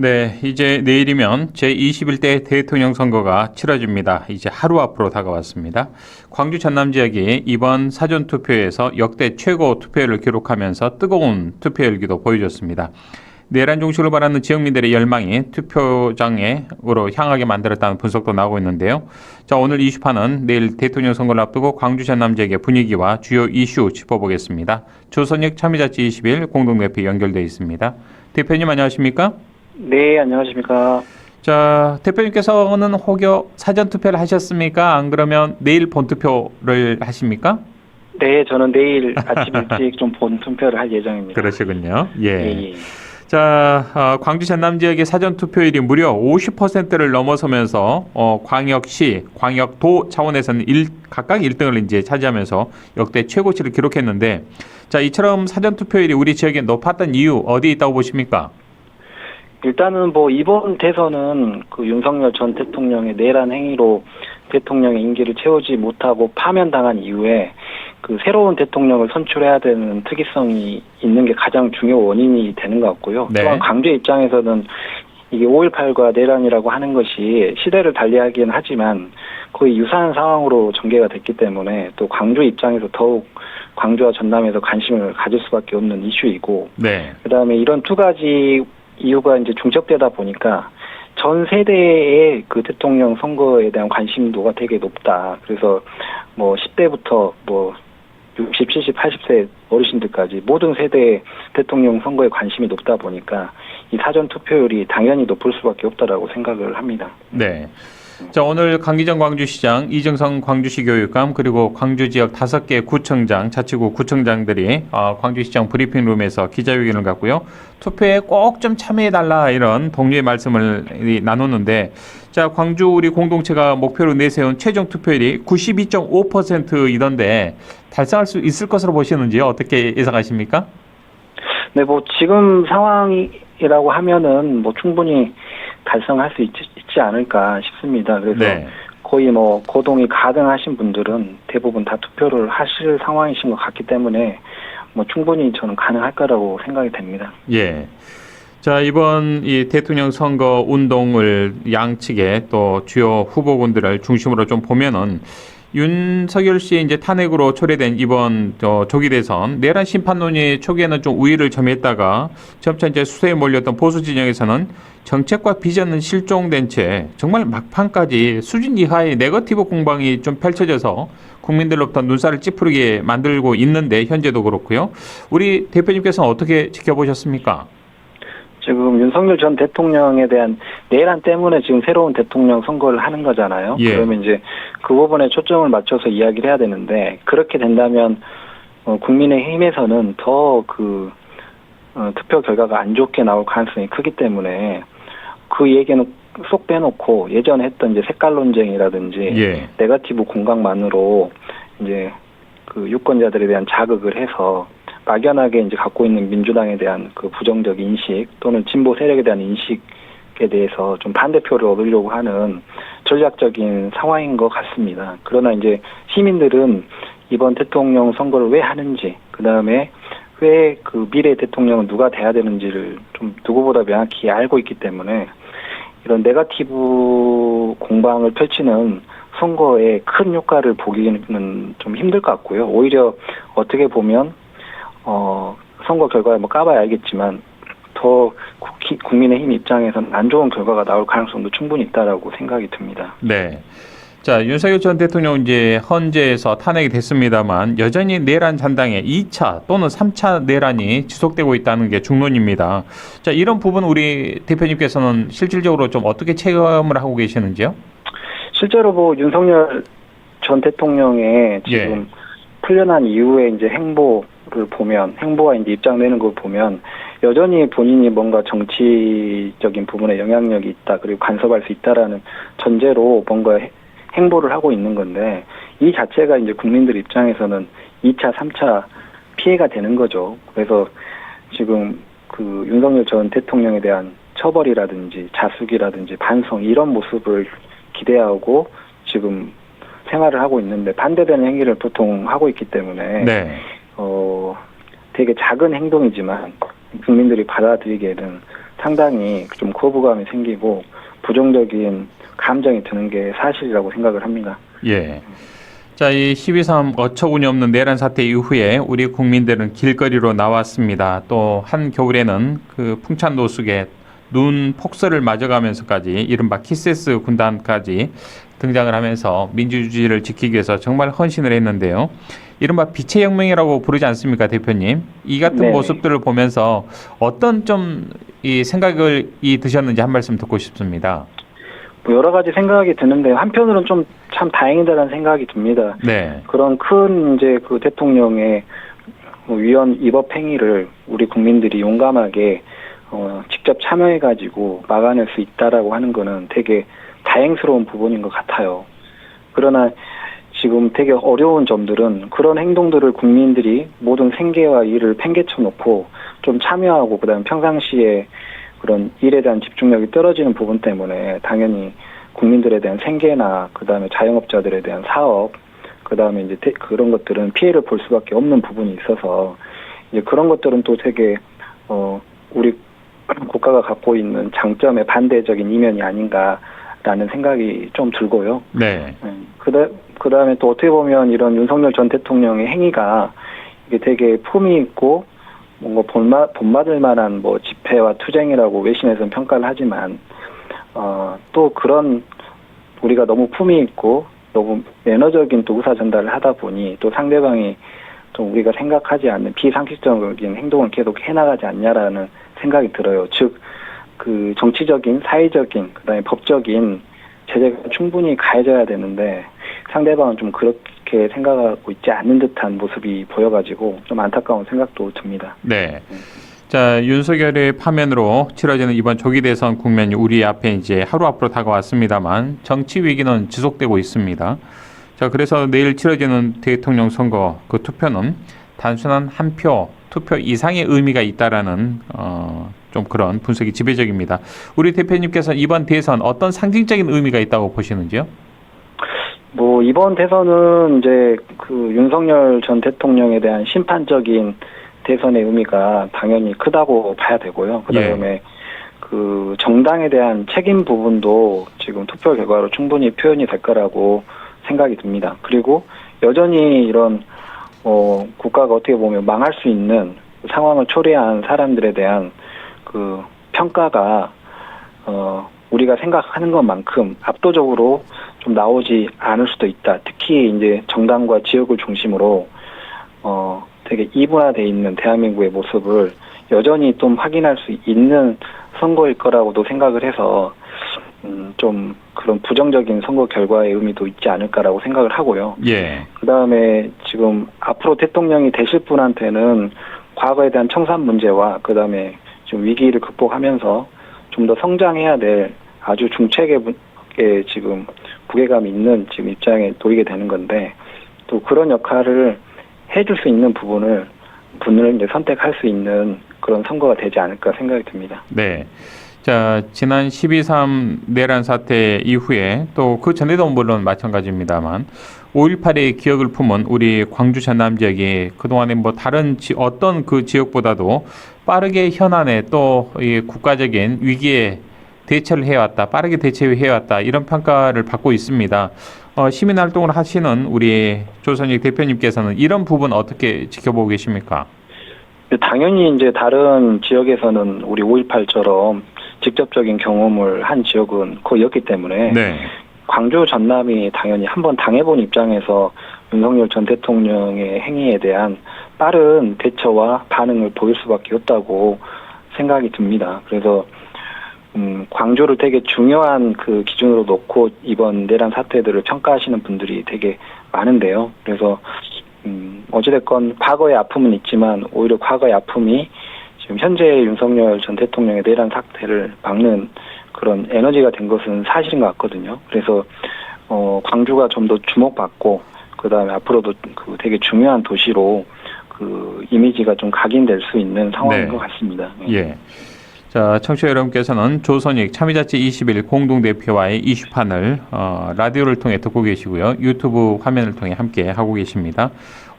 네, 이제 내일이면 제21대 대통령 선거가 치러집니다. 이제 하루 앞으로 다가왔습니다. 광주 전남 지역이 이번 사전 투표에서 역대 최고 투표율을 기록하면서 뜨거운 투표 열기도 보여줬습니다. 내란 종식을 바라는 지역민들의 열망이 투표장으로 향하게 만들었다는 분석도 나오고 있는데요. 자, 오늘 이슈판은 내일 대통령 선거를 앞두고 광주 전남 지역의 분위기와 주요 이슈 짚어보겠습니다. 조선익 참여자치 21 공동대표 연결돼 있습니다. 대표님 안녕하십니까? 네, 안녕하십니까. 자, 대표님께서는 혹여 사전 투표를 하셨습니까? 안 그러면 내일 본 투표를 하십니까? 네, 저는 내일 아침 일찍 좀 본 투표를 할 예정입니다. 그러시군요. 예. 예, 예. 자, 어, 광주 전남 지역의 사전 투표율이 무려 50%를 넘어서면서 어, 광역시, 광역도 차원에서는 일, 각각 1등을 이제 차지하면서 역대 최고치를 기록했는데, 자, 이처럼 사전 투표율이 우리 지역에 높았던 이유 어디에 있다고 보십니까? 일단은 뭐 이번 대선은 그 윤석열 전 대통령의 내란 행위로 대통령의 임기를 채우지 못하고 파면당한 이후에 그 새로운 대통령을 선출해야 되는 특이성이 있는 게 가장 중요 원인이 되는 것 같고요. 네. 또한 광주 입장에서는 이게 5.18과 내란이라고 하는 것이 시대를 달리하기는 하지만 거의 유사한 상황으로 전개가 됐기 때문에 또 광주 입장에서 더욱 광주와 전남에서 관심을 가질 수밖에 없는 이슈이고 네. 그다음에 이런 두 가지 이유가 이제 중첩되다 보니까 전 세대의 그 대통령 선거에 대한 관심도가 되게 높다. 그래서 뭐 10대부터 뭐 60, 70, 80세 어르신들까지 모든 세대의 대통령 선거에 관심이 높다 보니까 이 사전 투표율이 당연히 높을 수밖에 없다라고 생각을 합니다. 네. 자, 오늘 강기정 광주시장, 이정성 광주시 교육감, 그리고 광주 지역 다섯 개 구청장, 자치구 구청장들이 어, 광주시장 브리핑룸에서 기자회견을 갖고요. 투표에 꼭 좀 참여해달라 이런 동료의 말씀을 이, 나눴는데, 자, 광주 우리 공동체가 목표로 내세운 최종 투표율이 92.5%이던데 달성할 수 있을 것으로 보시는지요? 어떻게 예상하십니까? 네, 뭐 지금 상황이라고 하면은 뭐 충분히 달성할 수 있, 지 않을까 싶습니다. 그래서 네. 거의 뭐 거동이 가능하신 분들은 대부분 다 투표를 하실 상황이신 것 같기 때문에 뭐 충분히 저는 가능할 거라고 생각이 됩니다. 예. 자, 이번 이 대통령 선거 운동을 양측의 또 주요 후보군들을 중심으로 좀 보면은 윤석열 씨의 이제 탄핵으로 초래된 이번 저 조기 대선 내란 심판론이 초기에는 좀 우위를 점했다가 점차 이제 수세에 몰렸던 보수 진영에서는 정책과 비전은 실종된 채 정말 막판까지 수준 이하의 네거티브 공방이 좀 펼쳐져서 국민들로부터 눈살을 찌푸리게 만들고 있는데 현재도 그렇고요. 우리 대표님께서는 어떻게 지켜보셨습니까? 지금 윤석열 전 대통령에 대한 내란 때문에 지금 새로운 대통령 선거를 하는 거잖아요. 예. 그러면 이제 그 부분에 초점을 맞춰서 이야기를 해야 되는데 그렇게 된다면 어, 국민의힘에서는 더그 어, 투표 결과가 안 좋게 나올 가능성이 크기 때문에 그 얘기는 쏙 빼놓고 예전에 했던 이제 색깔 논쟁이라든지 예. 네거티브 공각만으로 이제 그 유권자들에 대한 자극을 해서 막연하게 이제 갖고 있는 민주당에 대한 그 부정적 인식 또는 진보 세력에 대한 인식에 대해서 좀 반대표를 얻으려고 하는 전략적인 상황인 것 같습니다. 그러나 이제 시민들은 이번 대통령 선거를 왜 하는지 그 다음에 왜 그 미래 대통령은 누가 돼야 되는지를 좀 누구보다 명확히 알고 있기 때문에 이런 네거티브 공방을 펼치는 선거에 큰 효과를 보기는 좀 힘들 것 같고요. 오히려 어떻게 보면 어 선거 결과를 뭐 까봐야 알겠지만 더 국- 국민의힘 입장에서는 안 좋은 결과가 나올 가능성도 충분히 있다라고 생각이 듭니다. 네. 자, 윤석열 전 대통령 이제 헌재에서 탄핵이 됐습니다만 여전히 내란 잔당의 2차 또는 3차 내란이 지속되고 있다는 게 중론입니다. 자, 이런 부분 우리 대표님께서는 실질적으로 좀 어떻게 체감을 하고 계시는지요? 실제로 뭐 윤석열 전 대통령의 지금 풀려난 이후에 이제 행보 를 보면 행보와 이제 입장내는 걸 보면 여전히 본인이 뭔가 정치적인 부분에 영향력이 있다 그리고 간섭할 수 있다라는 전제로 뭔가 해- 행보를 하고 있는 건데 이 자체가 이제 국민들 입장에서는 2차, 3차 피해가 되는 거죠. 그래서 지금 그 윤석열 전 대통령에 대한 처벌이라든지 자숙이라든지 반성 이런 모습을 기대하고 지금 생활을 하고 있는데 반대되는 행위를 보통 하고 있기 때문에 네. 어 되게 작은 행동이지만 국민들이 받아들이기에는 상당히 좀 거부감이 생기고 부정적인 감정이 드는 게 사실이라고 생각을 합니다. 예. 자, 이12.3 어처구니 없는 내란 사태 이후에 우리 국민들은 길거리로 나왔습니다. 또 한겨울에는 그 풍찬 노숙에 눈 폭설을 맞아가면서까지 이른바 키세스 군단까지 등장을 하면서 민주주의를 지키기 위해서 정말 헌신을 했는데요. 이른바 빛의 혁명이라고 부르지 않습니까, 대표님? 이 같은 네. 모습들을 보면서 어떤 좀 이 생각을 이 드셨는지 한 말씀 듣고 싶습니다. 뭐 여러 가지 생각이 드는데 한편으로는 좀 참 다행이다라는 생각이 듭니다. 네. 그런 큰 이제 그 대통령의 뭐 위헌 위법 행위를 우리 국민들이 용감하게 어, 직접 참여해가지고 막아낼 수 있다라고 하는 거는 되게 다행스러운 부분인 것 같아요. 그러나 지금 되게 어려운 점들은 그런 행동들을 국민들이 모든 생계와 일을 팽개쳐 놓고 좀 참여하고 그다음 평상시에 그런 일에 대한 집중력이 떨어지는 부분 때문에 당연히 국민들에 대한 생계나 그다음에 자영업자들에 대한 사업 그다음에 이제 대- 그런 것들은 피해를 볼 수밖에 없는 부분이 있어서 이제 그런 것들은 또 되게 어 우리 국가가 갖고 있는 장점에 반대적인 이면이 아닌가라는 생각이 좀 들고요. 네. 그다 그다음에 또 어떻게 보면 이런 윤석열 전 대통령의 행위가 이게 되게 품이 있고 뭔가 본마, 본받을 만한 뭐 집회와 투쟁이라고 외신에서는 평가를 하지만 어, 또 그런 우리가 너무 품이 있고 너무 매너적인 또 의사 전달을 하다 보니 또 상대방이 좀 우리가 생각하지 않는 비상식적인 행동을 계속 해나가지 않냐라는 생각이 들어요. 즉, 그 정치적인, 사회적인, 그다음에 법적인 제재가 충분히 가해져야 되는데 상대방은 좀 그렇게 생각하고 있지 않는 듯한 모습이 보여가지고 좀 안타까운 생각도 듭니다. 네. 자, 윤석열의 파면으로 치러지는 이번 조기 대선 국면이 우리 앞에 이제 하루 앞으로 다가왔습니다만 정치 위기는 지속되고 있습니다. 자, 그래서 내일 치러지는 대통령 선거 그 투표는 단순한 한 표, 투표 이상의 의미가 있다라는 어, 좀 그런 분석이 지배적입니다. 우리 대표님께서 이번 대선 어떤 상징적인 의미가 있다고 보시는지요? 뭐 이번 대선은 이제 그 윤석열 전 대통령에 대한 심판적인 대선의 의미가 당연히 크다고 봐야 되고요. 그다음에 그 정당에 대한 책임 부분도 지금 투표 결과로 충분히 표현이 될 거라고 생각이 듭니다. 그리고 여전히 이런 어 국가가 어떻게 보면 망할 수 있는 상황을 초래한 사람들에 대한 그 평가가 어 우리가 생각하는 것만큼 압도적으로 좀 나오지 않을 수도 있다. 특히 이제 정당과 지역을 중심으로 어 되게 이분화돼 있는 대한민국의 모습을 여전히 좀 확인할 수 있는 선거일 거라고도 생각을 해서 음, 좀 그런 부정적인 선거 결과의 의미도 있지 않을까라고 생각을 하고요. 예. 그 다음에 지금 앞으로 대통령이 되실 분한테는 과거에 대한 청산 문제와 그 다음에 지금 위기를 극복하면서 좀 더 성장해야 될 아주 중책에 지금 무게감이 있는 지금 입장에 놓이게 되는 건데 또 그런 역할을 해줄 수 있는 부분을 분을 이제 선택할 수 있는 그런 선거가 되지 않을까 생각이 듭니다. 네. 자, 지난 12.3 내란 사태 이후에 또 그 전에도 물론 마찬가지입니다만 5.18의 기억을 품은 우리 광주 전남 지역이 그동안에 뭐 다른 지, 어떤 그 지역보다도 빠르게 현안에 또 이 국가적인 위기에 대처를 해왔다, 빠르게 대처해왔다 이런 평가를 받고 있습니다. 어, 시민 활동을 하시는 우리 조선익 대표님께서는 이런 부분 어떻게 지켜보고 계십니까? 당연히 이제 다른 지역에서는 우리 5.18처럼 직접적인 경험을 한 지역은 거의 없기 때문에 네, 광주 전남이 당연히 한번 당해본 입장에서 윤석열 전 대통령의 행위에 대한 빠른 대처와 반응을 보일 수밖에 없다고 생각이 듭니다. 그래서 음, 광주를 되게 중요한 그 기준으로 놓고 이번 내란 사태들을 평가하시는 분들이 되게 많은데요. 그래서 음, 어찌됐건 과거의 아픔은 있지만 오히려 과거의 아픔이 지금 현재 윤석열 전 대통령의 내란 사태를 막는 그런 에너지가 된 것은 사실인 것 같거든요. 그래서 어, 광주가 좀 더 주목받고 그 다음에 앞으로도 그 되게 중요한 도시로 그 이미지가 좀 각인될 수 있는 상황인 네. 것 같습니다. 예. 자, 청취자 여러분께서는 조선익 참여자치 21 공동대표와의 이슈판을 어, 라디오를 통해 듣고 계시고요. 유튜브 화면을 통해 함께 하고 계십니다.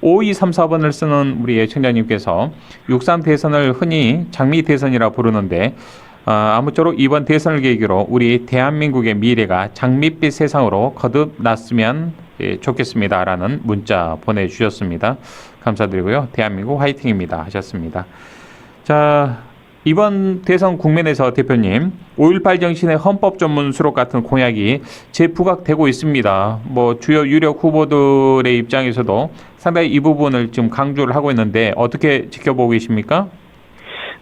5234번을 쓰는 우리 애청자님께서 63 대선을 흔히 장미 대선이라 부르는데 아, 아무쪼록 이번 대선을 계기로 우리 대한민국의 미래가 장밋빛 세상으로 거듭났으면 예, 좋겠습니다라는 문자 보내주셨습니다. 감사드리고요. 대한민국 화이팅입니다 하셨습니다. 자 이번 대선 국면에서 대표님 5.18 정신의 헌법 전문 수록 같은 공약이 재부각되고 있습니다. 뭐 주요 유력 후보들의 입장에서도 상당히 이 부분을 지금 강조를 하고 있는데 어떻게 지켜보고 계십니까?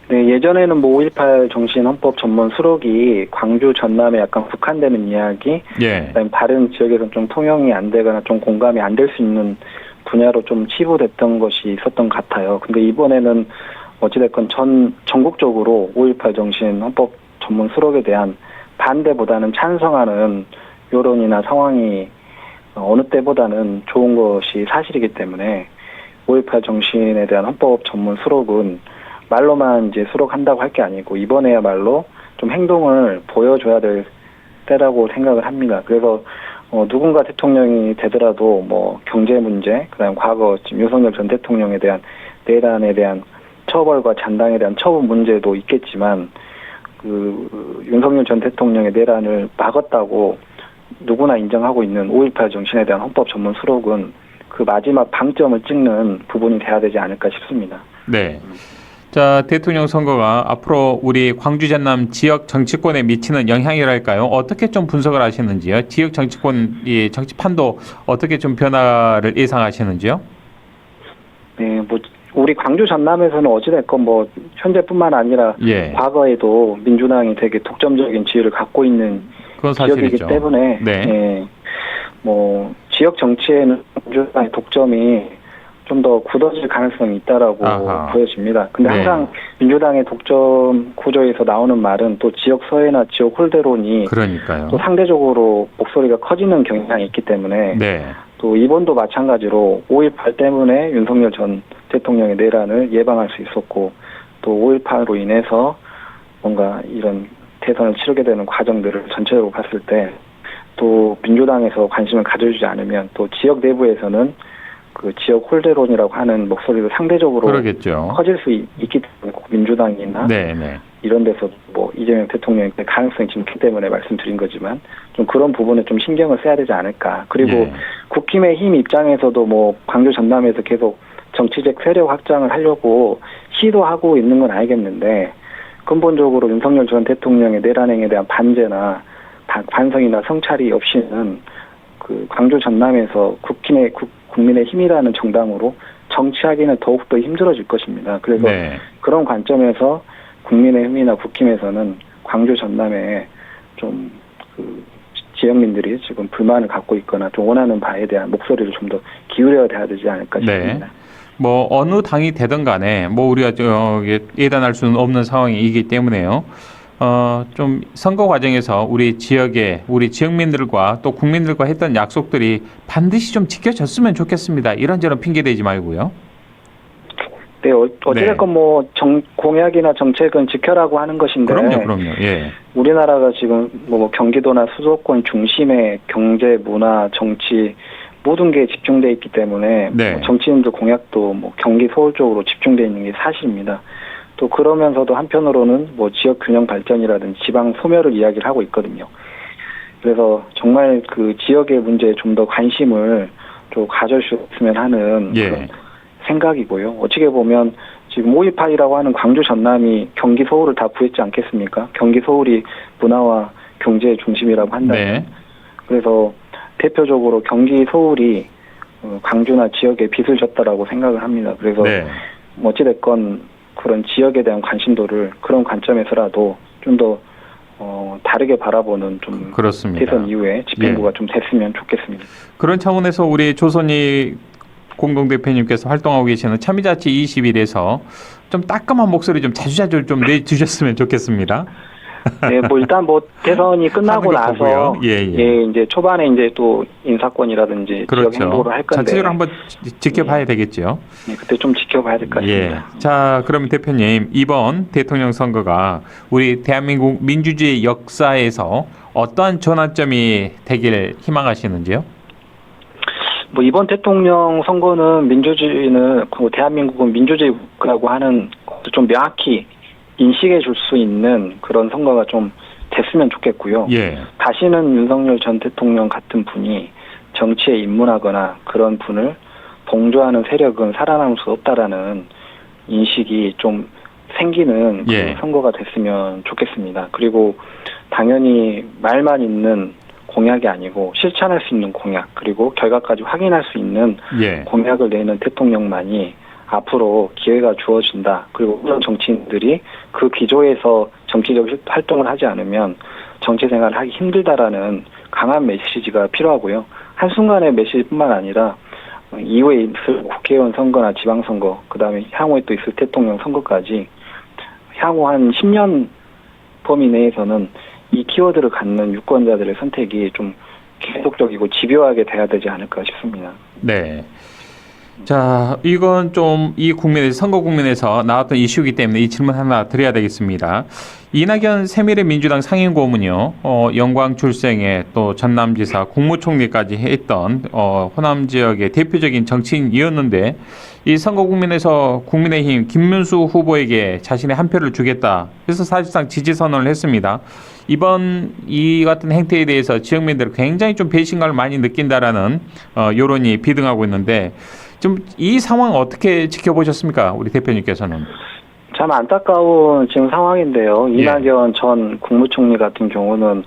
네, 예전에는 뭐 5.18 정신 헌법 전문 수록이 광주 전남에 약간 국한되는 이야기, 예. 다른 지역에서는 좀 통용이 안 되거나 좀 공감이 안 될 수 있는 분야로 좀 치부됐던 것이 있었던 것 같아요. 근데 이번에는 어찌됐건 전 전국적으로 5.18 정신 헌법 전문 수록에 대한 반대보다는 찬성하는 여론이나 상황이 어느 때보다는 좋은 것이 사실이기 때문에 5.18 정신에 대한 헌법 전문 수록은 말로만 이제 수록한다고 할 게 아니고 이번에야말로 좀 행동을 보여줘야 될 때라고 생각을 합니다. 그래서 어, 누군가 대통령이 되더라도 뭐 경제 문제, 그다음 과거 지금 윤석열 전 대통령에 대한 내란에 대한 처벌과 잔당에 대한 처분 문제도 있겠지만 그 윤석열 전 대통령의 내란을 막았다고 누구나 인정하고 있는 5.18 정신에 대한 헌법 전문 수록은 그 마지막 방점을 찍는 부분이 돼야 되지 않을까 싶습니다. 네. 자, 대통령 선거가 앞으로 우리 광주 전남 지역 정치권에 미치는 영향이랄까요? 어떻게 좀 분석을 하시는지요? 지역 정치권 이 정치판도 어떻게 좀 변화를 예상하시는지요? 네, 뭐 우리 광주 전남에서는 어찌됐건 뭐 현재뿐만 아니라 예. 과거에도 민주당이 되게 독점적인 지위를 갖고 있는 그건 지역이기. 때문에 네. 예, 뭐 지역 정치에는 민주당의 독점이 좀 더 굳어질 가능성이 있다라고 아하. 보여집니다. 근데 네. 항상 민주당의 독점 구조에서 나오는 말은 또 지역 서해나 지역 홀대론이 그러니까요. 또 상대적으로 목소리가 커지는 경향이 있기 때문에 네. 또 이번도 마찬가지로 5.18 때문에 윤석열 전 대통령의 내란을 예방할 수 있었고 또 5.18로 인해서 뭔가 이런 대선을 치르게 되는 과정들을 전체적으로 봤을 때 또 민주당에서 관심을 가져주지 않으면 또 지역 내부에서는 그 지역 홀대론이라고 하는 목소리도 상대적으로 그러겠죠. 커질 수 있, 기 때문에 꼭 민주당이나 네, 네. 이런 데서 뭐 이재명 대통령의 가능성이 지금 있기 때문에 말씀드린 거지만 좀 그런 부분에 좀 신경을 써야 되지 않을까. 그리고 예. 국힘의힘 입장에서도 뭐 광주 전남에서 계속 정치적 세력 확장을 하려고 시도하고 있는 건 알겠는데 근본적으로 윤석열 전 대통령의 내란행에 대한 반제나 반- 반성이나 성찰이 없이는 그 광주 전남에서 국힘의 국, 국민의 힘이라는 정당으로 정치하기는 더욱더 힘들어질 것입니다. 그래서 네. 그런 관점에서 국민의 힘이나 국힘에서는 광주 전남에 좀그 지역민들이 지금 불만을 갖고 있거나 좀 원하는 바에 대한 목소리를 좀 더 기울여야 되지 않을까 네. 싶습니다. 뭐 어느 당이 되든 간에 뭐 우리가 예단할 수는 없는 상황이기 때문에요. 어, 좀 선거 과정에서 우리 지역에 우리 지역민들과 또 국민들과 했던 약속들이 반드시 좀 지켜졌으면 좋겠습니다. 이런저런 핑계 대지 말고요. 네, 어, 어찌됐건 뭐 정, 공약이나 정책은 지켜라고 하는 것인데 그럼요, 그럼요. 예. 우리나라가 지금 뭐 경기도나 수도권 중심의 경제, 문화, 정치 모든 게 집중돼 있기 때문에 네. 뭐 정치인들 공약도 뭐 경기 서울 쪽으로 집중돼 있는 게 사실입니다. 또 그러면서도 한편으로는 뭐 지역 균형 발전이라든지 지방 소멸을 이야기를 하고 있거든요. 그래서 정말 그 지역의 문제에 좀 더 관심을 좀 가져주셨으면 하는 예. 그런 생각이고요. 어떻게 보면 지금 5.18이라고 하는 광주 전남이 경기 서울을 다 구했지 않겠습니까? 경기 서울이 문화와 경제의 중심이라고 한다면 네. 그래서 대표적으로 경기 서울이 어, 광주나 지역에 빚을 졌다라고 생각을 합니다. 그래서 네. 뭐 어찌됐건 그런 지역에 대한 관심도를 그런 관점에서라도 좀더 어, 다르게 바라보는 좀 그렇습니다. 예. 대선 이후에 집행부가 좀 됐으면 좋겠습니다. 그런 차원에서 우리 조선이 공동대표님께서 활동하고 계시는 참여자치 20일에서 좀 따끔한 목소리 좀 자주자주 좀 내주셨으면 좋겠습니다. 네, 뭐 일단 뭐 대선이 끝나고 나서 보고요. 예, 예. 이제 초반에 이제 또 인사권이라든지 지역 그렇죠. 행보를 할 건데 자체적으로 한번 지- 지켜봐야 되겠죠. 네, 그때 좀 지켜봐야 될것 예. 같습니다. 자, 그러면 대표님 이번 대통령 선거가 우리 대한민국 민주주의 역사에서 어떠한 전환점이 되길 희망하시는지요? 뭐 이번 대통령 선거는 민주주의는 그 대한민국은 민주주의 국가라고 하는 좀 명확히 인식해 줄 수 있는 그런 선거가 좀 됐으면 좋겠고요. 예. 다시는 윤석열 전 대통령 같은 분이 정치에 입문하거나 그런 분을 동조하는 세력은 살아남을 수 없다라는 인식이 좀 생기는 그 예. 선거가 됐으면 좋겠습니다. 그리고 당연히 말만 있는 공약이 아니고 실천할 수 있는 공약 그리고 결과까지 확인할 수 있는 예. 공약을 내는 대통령만이 앞으로 기회가 주어진다. 그리고 그런 정치인들이 그 기조에서 정치적 활동을 하지 않으면 정치 생활을 하기 힘들다라는 강한 메시지가 필요하고요. 한순간의 메시지뿐만 아니라 이후에 있을 국회의원 선거나 지방선거, 그 다음에 향후에 또 있을 대통령 선거까지 향후 한 10년 범위 내에서는 이 키워드를 갖는 유권자들의 선택이 좀 계속적이고 집요하게 돼야 되지 않을까 싶습니다. 네. 자, 이건 좀 이 국면에서 선거 국면에서 나왔던 이슈이기 때문에 이 질문 하나 드려야 되겠습니다. 이낙연 새미래 민주당 상임고문요, 어, 영광 출생에 또 전남지사, 국무총리까지 했던 어, 호남 지역의 대표적인 정치인이었는데 이 선거 국면에서 국민의힘 김문수 후보에게 자신의 한 표를 주겠다. 그래서 사실상 지지 선언을 했습니다. 이번 이 같은 행태에 대해서 지역민들 굉장히 좀 배신감을 많이 느낀다라는 어, 여론이 비등하고 있는데 좀 이 상황 어떻게 지켜보셨습니까, 우리 대표님께서는? 참 안타까운 지금 상황인데요. 예. 이낙연 전 국무총리 같은 경우는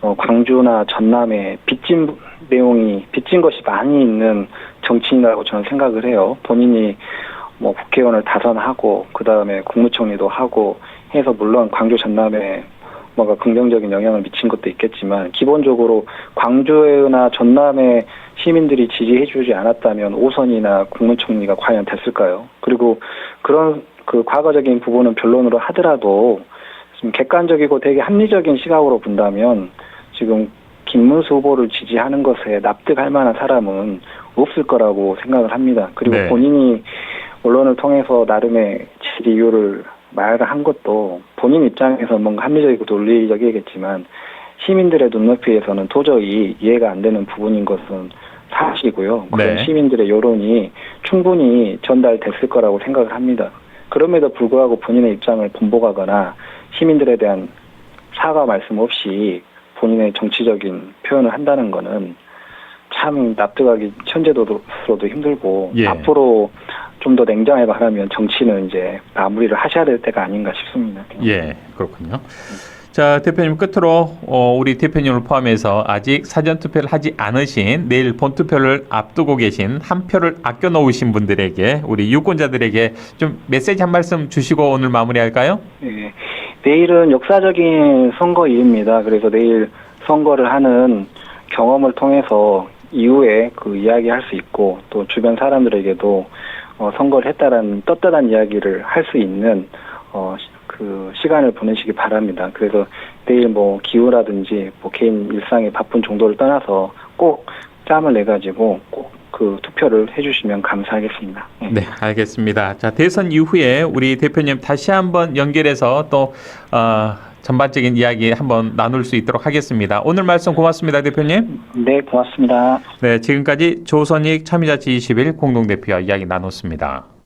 어, 광주나 전남에 빚진 내용이 빚진 것이 많이 있는 정치인이라고 저는 생각을 해요. 본인이 뭐 국회의원을 다선하고 그 다음에 국무총리도 하고 해서 물론 광주 전남에 뭔가 긍정적인 영향을 미친 것도 있겠지만 기본적으로 광주나 전남의 시민들이 지지해주지 않았다면 오선이나 국무총리가 과연 됐을까요? 그리고 그런 그 과거적인 부분은 변론으로 하더라도 좀 객관적이고 되게 합리적인 시각으로 본다면 지금 김문수 후보를 지지하는 것에 납득할 만한 사람은 없을 거라고 생각을 합니다. 그리고 네. 본인이 언론을 통해서 나름의 지지 이유를 말한 것도 본인 입장에서 뭔가 합리적이고 논리적이겠지만 시민들의 눈높이에서는 도저히 이해가 안 되는 부분인 것은 사실이고요. 그런 네. 시민들의 여론이 충분히 전달됐을 거라고 생각을 합니다. 그럼에도 불구하고 본인의 입장을 번복하거나 시민들에 대한 사과 말씀 없이 본인의 정치적인 표현을 한다는 거는 참 납득하기 현재로도 힘들고 예. 앞으로 좀 더 냉정하게 말하면 정치는 이제 마무리를 하셔야 될 때가 아닌가 싶습니다. 예, 그렇군요. 자, 대표님 끝으로 어, 우리 대표님을 포함해서 아직 사전 투표를 하지 않으신 내일 본 투표를 앞두고 계신 한 표를 아껴 놓으신 분들에게 우리 유권자들에게 좀 메시지 한 말씀 주시고 오늘 마무리할까요? 예. 내일은 역사적인 선거일입니다. 그래서 내일 선거를 하는 경험을 통해서 이후에 그 이야기 할 수 있고 또 주변 사람들에게도 어, 선거를 했다라는 떳떳한 이야기를 할 수 있는 어, 시- 그 시간을 보내시기 바랍니다. 그래서 내일 뭐 기후라든지 뭐 개인 일상의 바쁜 정도를 떠나서 꼭 짬을 내 가지고 꼭 그 투표를 해주시면 감사하겠습니다. 예. 네, 알겠습니다. 자, 대선 이후에 우리 대표님 다시 한번 연결해서 또 어, 전반적인 이야기 한번 나눌 수 있도록 하겠습니다. 오늘 말씀 고맙습니다, 대표님. 네, 고맙습니다. 네, 지금까지 조선익 참여자치 21 공동대표와 이야기 나눴습니다.